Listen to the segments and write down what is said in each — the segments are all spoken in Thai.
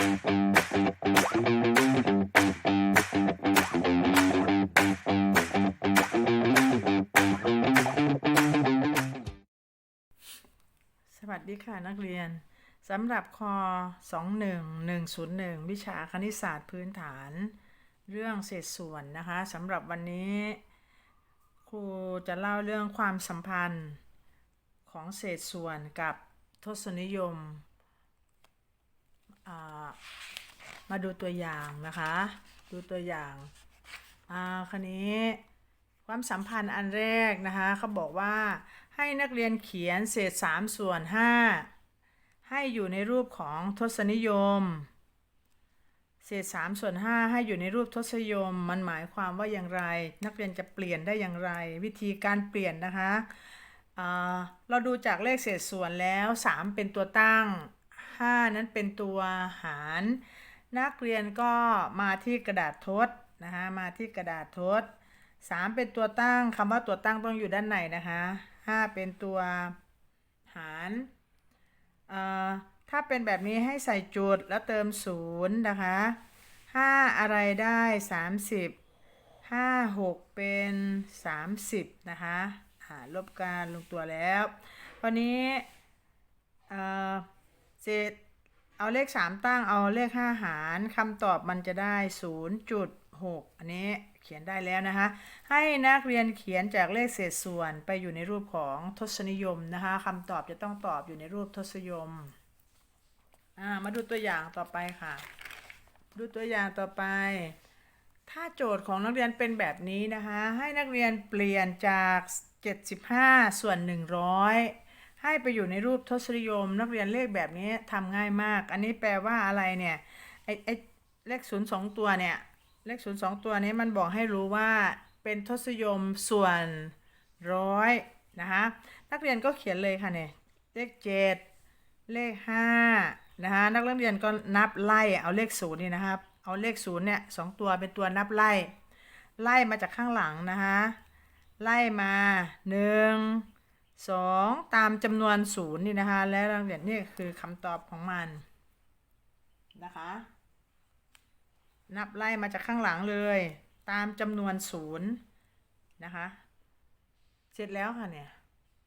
สวัสดีค่ะนักเรียนสำหรับคอ21101 วิชาคณิตศาสตร์พื้นฐาน เรื่องเศษส่วนนะคะสำหรับวันนี้ ครูจะเล่าเรื่องความสัมพันธ์ของเศษส่วนกับทศนิยม มาดูตัวอย่างนะคะ ดูตัวอย่างอ่าคันนี้ความสัมพันธ์อันแรกนะคะเขาบอกว่าให้นักเรียนเขียนเศษ 3 ส่วน 5 ให้อยู่ในรูปของทศนิยม เศษ 3 ส่วน 5 ให้อยู่ในรูปทศนิยม มันหมายความว่าอย่างไร นักเรียนจะเปลี่ยนได้อย่างไร วิธีการเปลี่ยนนะคะเราดูจากเลขเศษส่วนแล้ว 3 เป็นตัวตั้ง 5 นั้นเป็นตัวหาร นักเรียนก็มาที่กระดาษทดนะคะมาที่กระดาษทดสามเป็นตัวตั้งคำว่าตัวตั้งต้องอยู่ด้านในนะคะห้าเป็นตัวหารเอ่อถ้าเป็นแบบนี้ให้ใส่จุดแล้วเติมศูนย์นะคะห้าอะไรได้สามสิบห้าหกเป็นสามสิบนะคะอ่าลบการลงตัวแล้ววันนี้ เศษเอาเลข 3 ตั้งเอาเลข 5 หารคำตอบมันจะได้ 0.6 อันนี้เขียนได้แล้วนะคะ ให้นักเรียนเขียนจากเลขเศษส่วนไปอยู่ในรูปของทศนิยมนะคะคำตอบจะต้องตอบอยู่ในรูปทศนิยมมาดูตัวอย่างต่อไปค่ะ ดูตัวอย่างต่อไป ถ้าโจทย์ของนักเรียนเป็นแบบนี้นะคะ ให้นักเรียนเปลี่ยนจาก 75 ส่วน 100 ให้ไปอยู่ในรูปทศนิยม นักเรียนเลขแบบนี้ทำง่ายมาก อันนี้แปลว่าอะไรเนี่ยไอไอเลขศูนย์สองตัวเนี่ยเลขศูนย์สองตัวนี้มันบอกให้รู้ว่าเป็นทศนิยมส่วนร้อยนะคะนักเรียนก็เขียนเลยค่ะเนี่ยเลขเจ็ดเลขห้านะคะนักเรียนก็นับไล่เอาเลขศูนย์นี่นะครับเอาเลขศูนย์เนี่ยสองตัวเป็นตัวนับไล่ ไล่มาจากข้างหลังนะคะไล่มาหนึ่ง สองตามจำนวนศูนย์นี่นะคะ แล้วนักเรียนนี่คือคำตอบของมันนะคะ นับไล่มาจากข้างหลังเลย ตามจำนวนศูนย์นะคะ เสร็จแล้วค่ะเนี่ย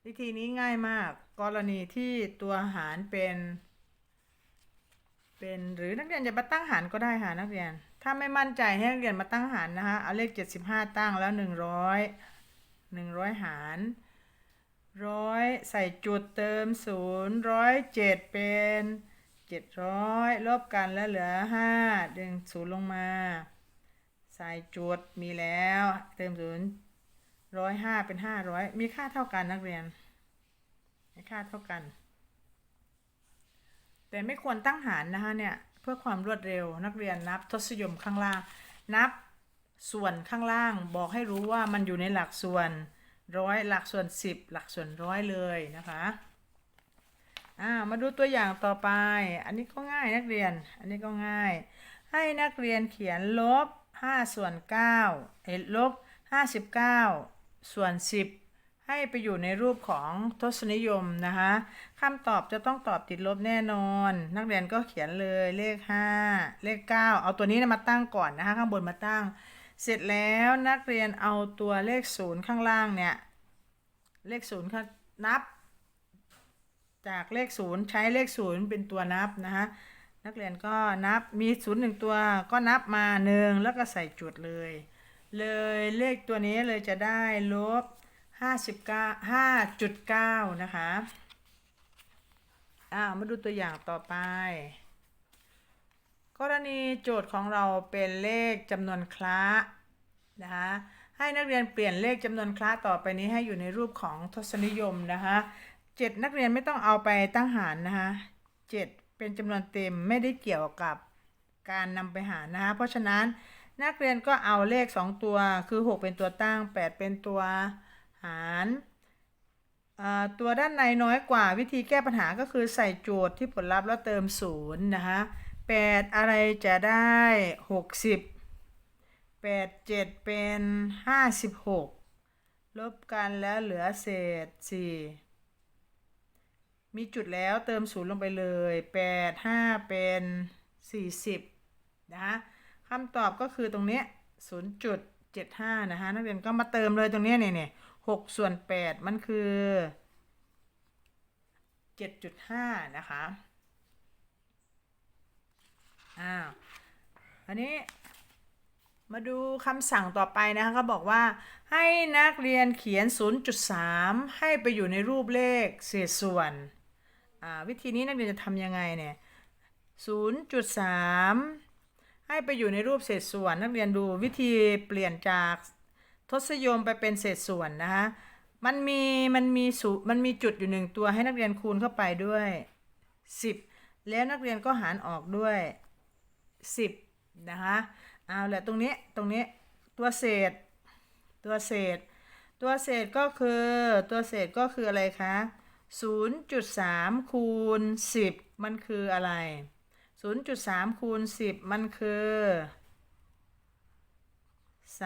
วิธีนี้ง่ายมาก กรณีที่ตัวหารเป็น เป็นหรือนักเรียนจะมาตั้งหารก็ได้ค่ะนักเรียน ถ้าไม่มั่นใจให้นักเรียนมาตั้งหารนะคะ เอาเลข 75 ตั้งแล้ว 100 100 หาร ร้อยใส่จุดเติมศูนย์ร้อยเจ็ดเป็นเจ็ดร้อยลบกันแล้วเหลือห้าดึงศูนย์ลงมา ใส่จุดมีแล้ว เติมศูนย์ร้อยห้าเป็นห้าร้อยมีค่าเท่ากันนักเรียน มีค่าเท่ากัน แต่ไม่ควรตั้งหารนะคะเนี่ย เพื่อความรวดเร็วนักเรียนนับทศยมข้างล่าง นับส่วนข้างล่างบอกให้รู้ว่ามันอยู่ในหลักส่วน ร้อยหลักส่วนสิบหลักส่วนร้อยเลยนะคะอ่ามาดูตัวอย่างต่อไป อันนี้ก็ง่ายนักเรียน อันนี้ก็ง่าย ให้นักเรียนเขียนลบ5ส่วน9เอ้ยลบ59 ส่วน 10 ให้ไปอยู่ในรูปของทศนิยมนะคะคำตอบจะต้องตอบติดลบแน่นอน นักเรียนก็เขียนเลยเลข 5 เลข 9 เอาตัวนี้มาตั้งก่อนนะคะ ข้างบนมาตั้ง เสร็จแล้วนักเรียนเอาตัวเลขศูนย์ข้างล่างเนี่ย เลขศูนย์ค่ะนับ จากเลขศูนย์ใช้เลขศูนย์เป็นตัวนับนะคะนักเรียนก็นับมีศูนย์หนึ่งตัวก็นับมาหนึ่งแล้วก็ใส่จุดเลย เลยเลขตัวนี้เลยจะได้ลบห้าสิบเก้าห้าจุดเก้านะคะอ่ามาดูตัวอย่างต่อไป กรณีโจทย์ของเราเป็นเลขจำนวนคละนะคะให้นักเรียนเปลี่ยนเลขจำนวนคละต่อไปนี้ให้อยู่ในรูปของทศนิยมนะคะเจ็ดนักเรียนไม่ต้องเอาไปตั้งหารนะคะเจ็ดเป็นจำนวนเต็มไม่ได้เกี่ยวกับการนำไปหารนะคะเพราะฉะนั้นนักเรียนก็เอาเลข 2 ตัวคือ 6 เป็นตัวตั้ง 8 เป็นตัวหารตัวด้านในน้อยกว่าวิธีแก้ปัญหาก็คือใส่โจทย์ที่ผลลัพธ์แล้วเติมศูนย์นะคะ แปดอะไรจะได้หกสิบแปดเจ็ดเป็นห้าสิบหกลบกันแล้วเหลือเศษสี่มีจุดแล้วเติมศูนย์ลงไปเลยแปดห้าเป็น40นะคะคำตอบก็คือตรงนี้ศูนย0.75นะคะนักเรียนก็มาเติมเลยตรงนี้เนี่ยเนี่ย6ส่วน8มันคือ7.5นะคะ อ้าว อันนี้มาดูคำสั่งต่อไปนะคะก็บอกว่าให้นักเรียนเขียน 0.3 ให้ไปอยู่ในรูปเลขเศษส่วนอ่าวิธีนี้นักเรียนจะทำยังไงเนี่ย 0.3 ให้ไปอยู่ในรูปเศษส่วน นักเรียนดูวิธีเปลี่ยนจากทศนิยมไปเป็นเศษส่วนนะคะมันมีมันมีสูมันมีจุดอยู่หนึ่งตัวให้นักเรียนคูณเข้าไปด้วย 10 แล้วนักเรียนก็หารออกด้วย 10นะคะเอาแหละตรงนี้ตรงนี้ตัวเศษ ตัวเศษ ตัวเศษก็คือตัวเศษก็คืออะไรคะ0.3คูณ10 มันคืออะไร 0.3คูณ10 มันคือ 3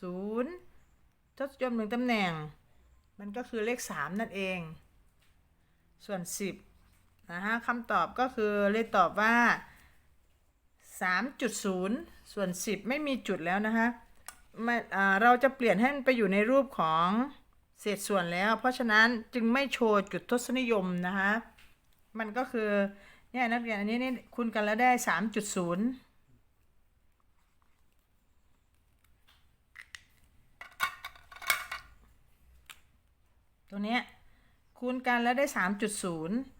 0ทศนิยมหนึ่งตำแหน่ง มันก็คือเลข 3 นั่นเอง ส่วน 10นะฮะคำตอบก็คือเลยตอบว่า 3.0 ส่วน 10 ไม่มีจุดแล้วนะคะมาเราจะเปลี่ยนให้มันไปอยู่ในรูปของเศษส่วนแล้ว เพราะฉะนั้นจึงไม่โชว์จุดทศนิยมนะคะ มันก็คือเนี่ยนักเรียนอันนี้นี่คูณกันแล้วได้3.0ตัวเนี้ยคูณกันแล้วได้3.0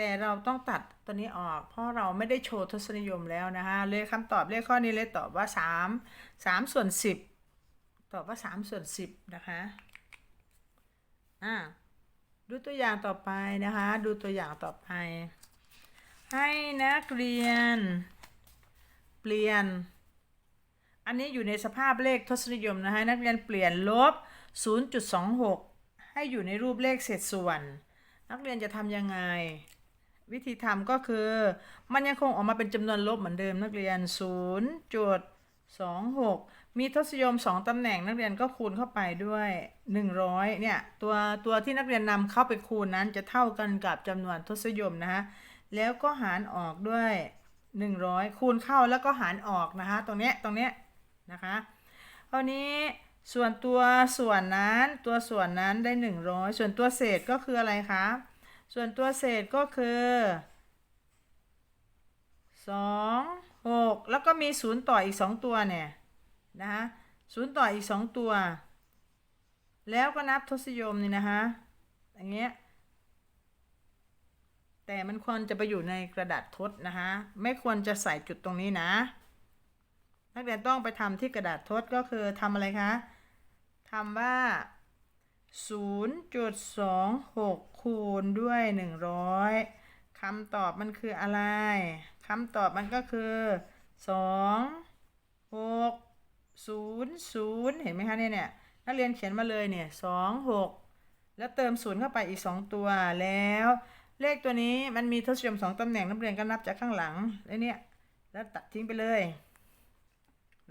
แต่เราต้องตัดตัวนี้ออก เพราะเราไม่ได้โชว์ทศนิยมแล้วนะคะเลยคำตอบเลขข้อนี้เลยตอบว่า 3 3 ส่วน 10 ตอบว่า 3 ส่วน 10 นะคะอ่าดูตัวอย่างต่อไปนะคะ ดูตัวอย่างต่อไป ให้นักเรียน เปลี่ยน อันนี้อยู่ในสภาพเลขทศนิยมนะคะนักเรียนเปลี่ยนลบ 0.26 ให้อยู่ในรูปเลขเศษส่วน นักเรียนจะทำยังไง วิธีทำก็คือ มันยังคงออกมาเป็นจำนวนลบเหมือนเดิมนักเรียน0.26 มีทศนิยม 2ตำแหน่งนักเรียนก็คูณเข้าไปด้วย 100 เนี่ย ตัวตัวที่นักเรียนนำเข้าไปคูณนั้นจะเท่ากันกับจำนวนทศนิยมนะคะแล้วก็หารออกด้วย 100 คูณเข้าแล้วก็หารออกนะคะตรงเนี้ยตรงเนี้ยนะคะคราวนี้ส่วนตัวส่วนนั้นตัวส่วนนั้นได้ 100 ส่วนตัวเศษก็คืออะไรคะ ส่วนตัวเศษก็คือ2 6แล้วก็มี0ต่ออีก2ตัวเนี่ยนะคะ0ต่ออีก2ตัว แล้วก็นับทศยมนี่นะคะอย่างเงี้ยแต่มันควรจะไปอยู่ในกระดาษทดนะคะไม่ควรจะใส่จุดตรงนี้นะ นักเรียนต้องไปทำที่กระดาษทดก็คือทำอะไรคะทำว่า 0.26 คูณด้วย 100 คำตอบมันคืออะไร คำตอบมันก็คือ 2 6 0 0 เห็นไหมคะเนี่ยเนี่ยนักเรียนเขียนมาเลยเนี่ย 2 6 แล้วเติม0เข้าไปอีก 2 ตัวแล้ว เลขตัวนี้มันมีทศนิยม2ตำแหน่งนักเรียนก็นับจากข้างหลังแล้วเนี่ยแล้วตัดทิ้งไปเลย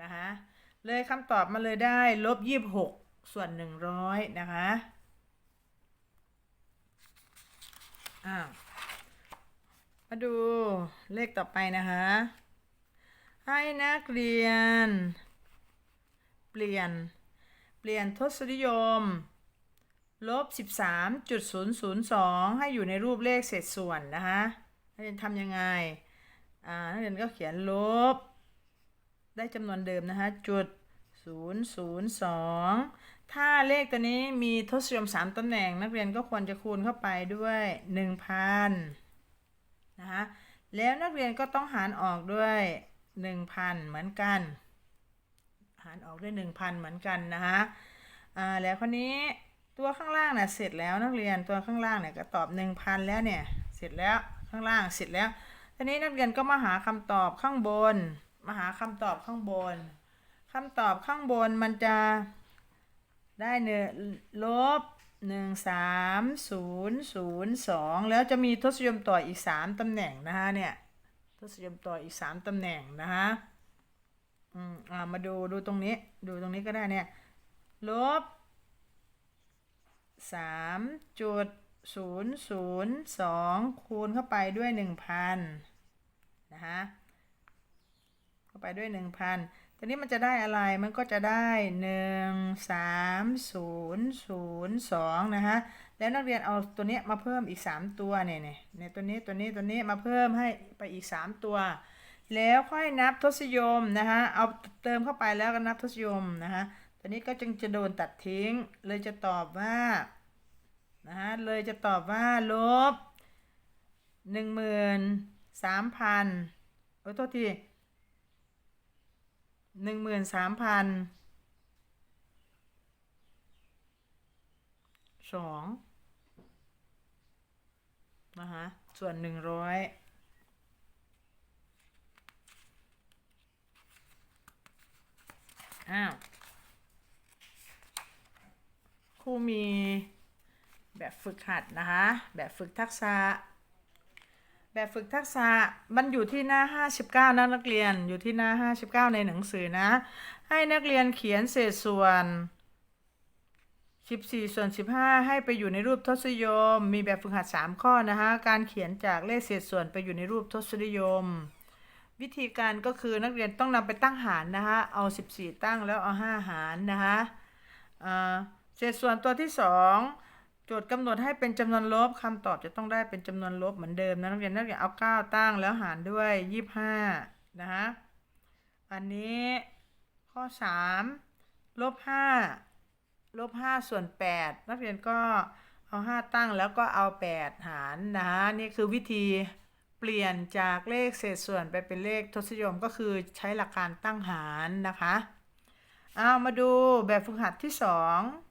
นะคะเลยคำตอบมาเลยได้ลบยี่หก ส่วนหนึ่งร้อยนะคะอ้าวมาดูเลขต่อไปนะคะ ให้นักเรียน เปลี่ยน เปลี่ยนทศนิยม ลบ 13.002 ให้อยู่ในรูปเลขเศษส่วนนะคะนักเรียนทำยังไง อ่า นักเรียนก็เขียนลบ ได้จำนวนเดิมนะคะ จุด 002 ถ้าเลขตัวนี้มีทศนิยม3ตำแหน่ง นักเรียนก็ควรจะคูณเข้าไปด้วย 1,000นะคะแล้วนักเรียนก็ต้องหารออกด้วย 1,000 เหมือนกัน หารออกด้วย 1,000 เหมือนกันนะคะอ่าแล้วคนนี้ตัวข้างล่างเนี่ยเสร็จแล้วนักเรียนตัวข้างล่างเนี่ยก็ตอบ 1,000 แล้วเนี่ยเสร็จแล้วข้างล่างเสร็จแล้วทีนี้นักเรียนก็มาหาคำตอบข้างบน มาหาคำตอบข้างบนำตอบข้างบนมันจะได้เนลบหนึ่งสามศูนย์ศูนย์สองแล้วจะมีทศนิยมต่ออีกสามตำแหน่งนะคะเนี่ยทศนิยมต่ออีกสามตำแหน่งนะคะอืมอ่ามาดูดูตรงนี้ดูตรงนี้ก็ได้เนี่ยลบสามจุดศูนย์ศูนย์สองคูณเข้าไปด้วยหนึ่งพันนะคะเข้าไปด้วยหนึ่งพัน ทีนี้มันจะได้อะไร มันก็จะได้หนึ่งสามศูนย์ศูนย์สองนะคะ แล้วนักเรียนเอาตัวเนี้ยมาเพิ่มอีกสามตัวเนี่ยเนี่ยเนี่ยตัวนี้ตัวนี้ตัวนี้มาเพิ่มให้ไปอีกสามตัว แล้วค่อยนับทศยมนะคะเอาเติมเข้าไปแล้วก็นับทศยมนะคะตอนนี้ก็จึงจะโดนตัดทิ้ง เลยจะตอบว่านะคะเลยจะตอบว่าลบหนึ่งหมื่นสามพันโอ้โทษที หนึ่งหมื่นสามพันสองนะคะส่วนหนึ่งร้อยอ้าว ครูมีแบบฝึกหัดนะคะ แบบฝึกทักษะ แบบฝึกทักษะมันอยู่ที่หน้า 59 นะนักเรียนอยู่ที่หน้า 59 ในหนังสือนะ ให้นักเรียนเขียนเศษส่วน 14 ส่วน 15 ให้ไปอยู่ในรูปทศนิยม มีแบบฝึกหัด 3 ข้อนะคะการเขียนจากเลขเศษส่วนไปอยู่ในรูปทศนิยม วิธีการก็คือนักเรียนต้องนำไปตั้งหารนะคะเอา 14 ตั้งแล้วเอา 5 หารนะคะเศษส่วนตัวที่ 2 โจทย์กำหนดให้เป็นจำนวนลบคำตอบจะต้องได้เป็นจำนวนลบเหมือนเดิมนะนักเรียนนักเรียนเอา 9 ตั้งแล้วหารด้วย 25 นะคะอันนี้ข้อ 3 ลบ 5 ลบ 5 ส่วน 8 นักเรียนก็เอา 5 ตั้งแล้วก็เอา 8 หารนะคะนี่คือวิธีเปลี่ยนจากเลขเศษส่วนไปเป็นเลขทศนิยมก็คือใช้หลักการตั้งหารนะคะ เอามาดูแบบฝึกหัดที่ 2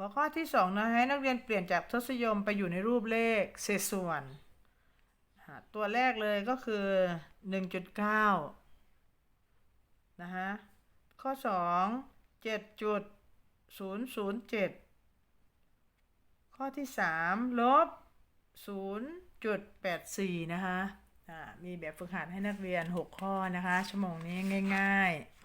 หัวข้อที่2นะให้นักเรียนเปลี่ยนจากทศยมไปอยู่ในรูปเลขเศษส่วน ตัวแรกเลยก็คือ 1.9 นะฮะ ข้อ 2 7.007 ข้อที่ 3 ลบ 0.84 นะคะมีแบบฝึกหัดให้นักเรียน 6 ข้อนะคะ ชั่วโมงนี้ง่าย ๆ